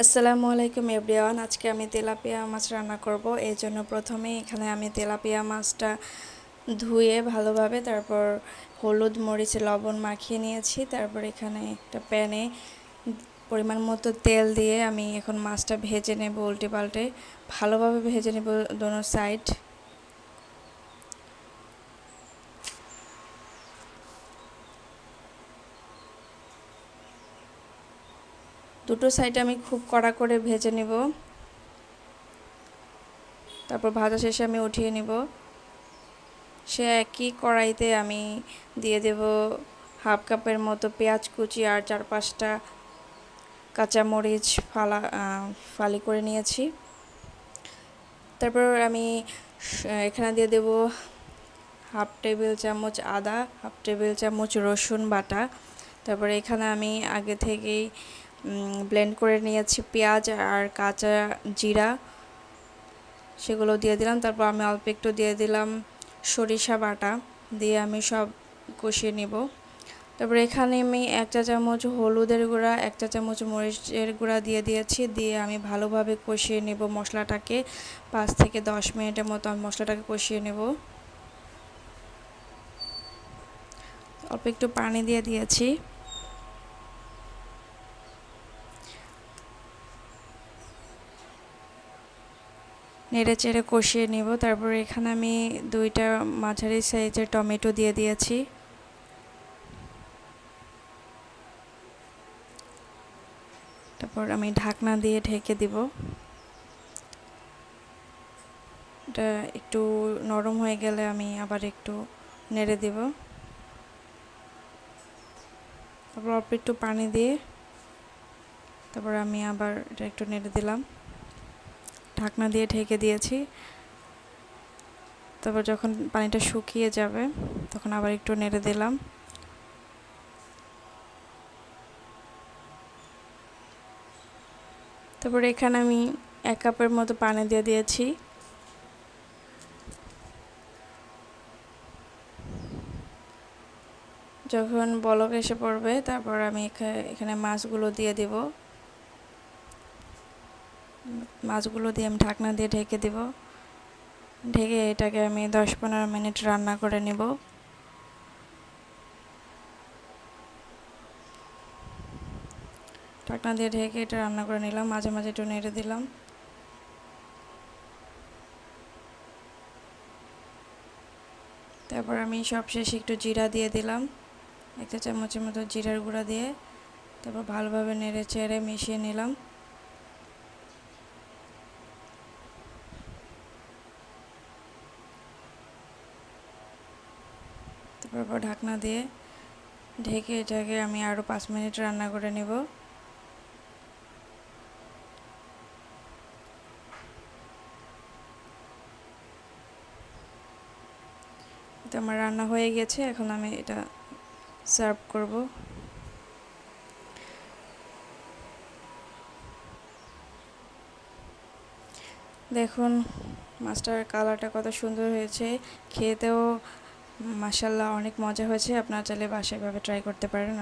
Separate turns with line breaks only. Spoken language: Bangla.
আসসালামু আলাইকুম এভরিওয়ান। আজকে আমি তেলাপিয়া মাছ রান্না করব। এই জন্য প্রথমে এখানে আমি তেলাপিয়া মাছটা ধুয়ে ভালোভাবে তারপর হলুদ মরিচ, লবণ মাখিয়ে নিয়েছি। তারপর এখানে একটা প্যানে পরিমাণ মতো তেল দিয়ে আমি এখন মাছটা ভেজে নেব উল্টে পাল্টে। ভালোভাবে ভেজে নেব দোনো সাইড। দুটো সাইড আমি খুব কড়া করে ভেজে নেব। তারপর ভাজা শেষে আমি উঠিয়ে নেব। সে একই কড়াইতে আমি দিয়ে দেব হাফ কাপের মতো পেঁয়াজ কুচি আর চার পাঁচটা কাঁচামরিচ ফালা ফালি করে নিয়েছি। তারপর আমি এখানে দিয়ে দেব হাফ টেবিল চামচ আদা, হাফ টেবিল চামচ রসুন বাটা। তারপরে এখানে আমি আগে থেকেই ব্লেন্ড করে নিয়েছি পেঁয়াজ আর কাঁচা জিরা। সেগুলো দিয়ে দিলাম। তারপর আমি অল্প একটু দিয়ে দিলাম সরিষা বাটা। দিয়ে আমি সব কষিয়ে নেব। তারপর এখানে আমি এক চা চামচ হলুদের গুঁড়া, এক চা চামচ মরিচের গুঁড়া দিয়ে দিয়েছি। দিয়ে আমি ভালোভাবে কষিয়ে নেব মশলাটাকে। পাঁচ থেকে দশ মিনিটের মতো আমি মশলাটাকে কষিয়ে নেব। অল্প একটু পানি দিয়ে দিয়েছি। নেড়ে চেড়ে কষিয়ে নেব। তারপর এখানে আমি দুইটা মাঝারি সাইজের টমেটো দিয়ে দিয়েছি। তারপর আমি ঢাকনা দিয়ে ঢেকে দিব। এটা একটু নরম হয়ে গেলে আমি আবার একটু নেড়ে দেব। তারপর অল্প একটু পানি দিয়ে তারপর আমি আবার এটা একটু নেড়ে দিলাম। ঢাকনা দিয়ে ঢেকে দিয়েছি। তারপর যখন পানিটা শুকিয়ে যাবে, তখন আবার একটু নেড়ে দিলাম। তারপর এখানে আমি এক কাপের মতো পানি দিয়ে দিয়েছি। যখন বলক এসে পড়বে, তারপর আমি এখানে মাছগুলো দিয়ে দেবো। মাছগুলো দিয়ে আমি ঢাকনা দিয়ে ঢেকে দেব। ঢেকে এটাকে আমি দশ পনেরো মিনিট রান্না করে নেব। ঢাকনা দিয়ে ঢেকে এটা রান্না করে নিলাম, মাঝে মাঝে একটু নেড়ে দিলাম। তারপর আমি সবশেষে একটু জিরা দিয়ে দিলাম, একটা চামচের মতো জিরার গুঁড়া দিয়ে। তারপর ভালোভাবে নেড়ে চেড়ে মিশিয়ে নিলাম। তারপর ঢাকনা দিয়ে ঢেকে এটাকে আমি আরও পাঁচ মিনিট রান্না করে নেব। তো আমার রান্না হয়ে গেছে, এখন আমি এটা সার্ভ করব। দেখুন, মাছটার কালারটা কত সুন্দর হয়েছে, খেতেও মাসাল্লাহ অনেক মজা হয়েছে। আপনারা চাইলে বাসায় এভাবে ট্রাই করতে পারেন।